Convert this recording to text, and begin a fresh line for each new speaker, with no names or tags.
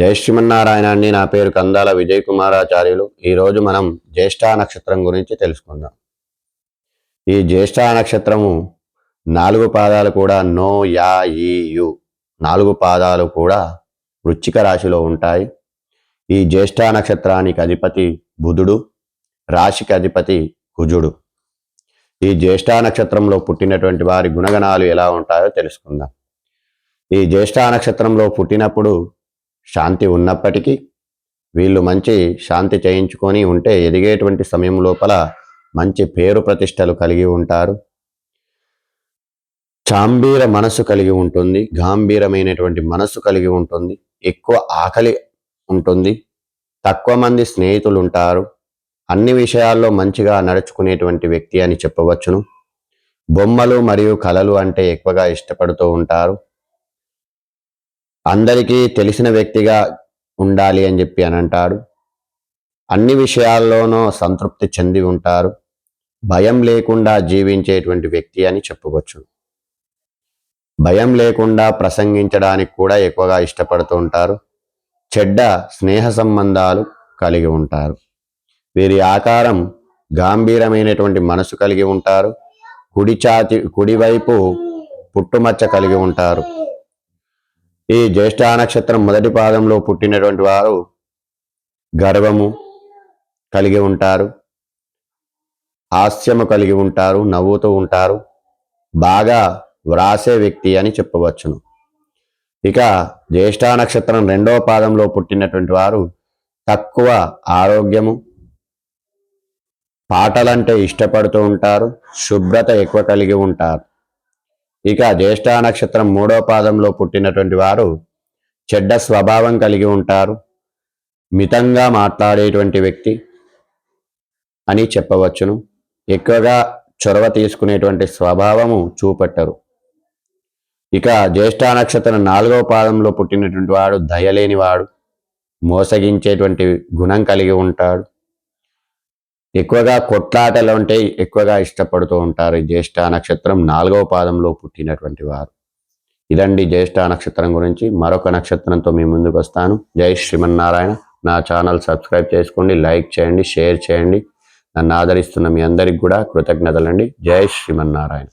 జై శ్రీమన్నారాయణ అండి నా పేరు కందాల విజయ్ కుమారాచార్యులు ఈరోజు మనం జ్యేష్ఠ నక్షత్రం గురించి తెలుసుకుందాం. ఈ జ్యేష్ఠ నక్షత్రము నాలుగు పాదాలు కూడా నో యా ఈ యు. నాలుగు పాదాలు కూడా వృచ్చిక రాశిలో ఉంటాయి. ఈ జ్యేష్ఠ నక్షత్రానికి అధిపతి బుధుడు రాశికి అధిపతి కుజుడు. ఈ జ్యేష్ఠ నక్షత్రంలో పుట్టినటువంటి వారి గుణగణాలు ఎలా ఉంటాయో తెలుసుకుందాం. ఈ జ్యేష్ఠ నక్షత్రంలో పుట్టినప్పుడు శాంతి ఉన్నప్పటికీ వీళ్ళు మంచి శాంతి చేయించుకొని ఉంటే ఎదిగేటువంటి సమయం లోపల మంచి పేరు ప్రతిష్టలు కలిగి ఉంటారు. చాంబీర మనసు కలిగి ఉంటుంది. గాంభీరమైనటువంటి మనసు కలిగి ఉంటుంది. ఎక్కువ ఆకలి ఉంటుంది. తక్కువ మంది స్నేహితులు ఉంటారు. అన్ని విషయాల్లో మంచిగా నడుచుకునేటువంటి వ్యక్తి అని చెప్పవచ్చును. బొమ్మలు మరియు కళలు అంటే ఎక్కువగా ఇష్టపడుతూ ఉంటారు. అందరికీ తెలిసిన వ్యక్తిగా ఉండాలి అని చెప్పి అని అంటాడు. అన్ని విషయాల్లోనూ సంతృప్తి చెంది ఉంటారు. భయం లేకుండా జీవించేటువంటి వ్యక్తి అని చెప్పవచ్చు భయం లేకుండా ప్రసంగించడానికి కూడా ఎక్కువగా ఇష్టపడుతూ ఉంటారు. చెడ్డ స్నేహ సంబంధాలు కలిగి ఉంటారు. వీరి ఆకారం గాంభీరమైనటువంటి మనసు కలిగి ఉంటారు. కుడి చాతి కుడివైపు పుట్టుమచ్చ కలిగి ఉంటారు. ఈ జ్యేష్ఠ నక్షత్రం మొదటి పాదంలో పుట్టినటువంటి వారు గర్వము కలిగి ఉంటారు హాస్యము కలిగి ఉంటారు నవ్వుతూ ఉంటారు బాగా వ్రాసే వ్యక్తి అని చెప్పవచ్చును. ఇక జ్యేష్ఠ నక్షత్రం రెండవ పాదంలో పుట్టినటువంటి వారు తక్కువ ఆరోగ్యము పాటలంటే ఇష్టపడుతూ ఉంటారు శుభ్రత ఎక్కువ కలిగి ఉంటారు. ఇక జ్యేష్ఠ నక్షత్రం మూడో పాదంలో పుట్టినటువంటి వారు చెడ్డ స్వభావం కలిగి ఉంటారు మితంగా మాట్లాడేటువంటి వ్యక్తి అని చెప్పవచ్చును. ఎక్కువగా చొరవ తీసుకునేటువంటి స్వభావము చూపెట్టరు. ఇక జ్యేష్ఠ నక్షత్రం నాలుగవ పాదంలో పుట్టినటువంటి వాడు దయలేనివాడు మోసగించేటువంటి గుణం కలిగి ఉంటాడు. ఎక్కువగా కొట్లాటలు అంటే ఎక్కువగా ఇష్టపడుతూ ఉంటారు ఈ జ్యేష్ఠ నక్షత్రం. నాలుగవ పాదంలో పుట్టినటువంటి వారు. ఇదండి జ్యేష్ఠ నక్షత్రం గురించి. మరొక నక్షత్రంతో మీ ముందుకు వస్తాను. జై శ్రీమన్నారాయణ. నా ఛానల్ సబ్స్క్రైబ్ చేసుకోండి లైక్ చేయండి షేర్ చేయండి. నన్ను ఆదరిస్తున్న మీ అందరికి కూడా కృతజ్ఞతలండి. జై శ్రీమన్నారాయణ.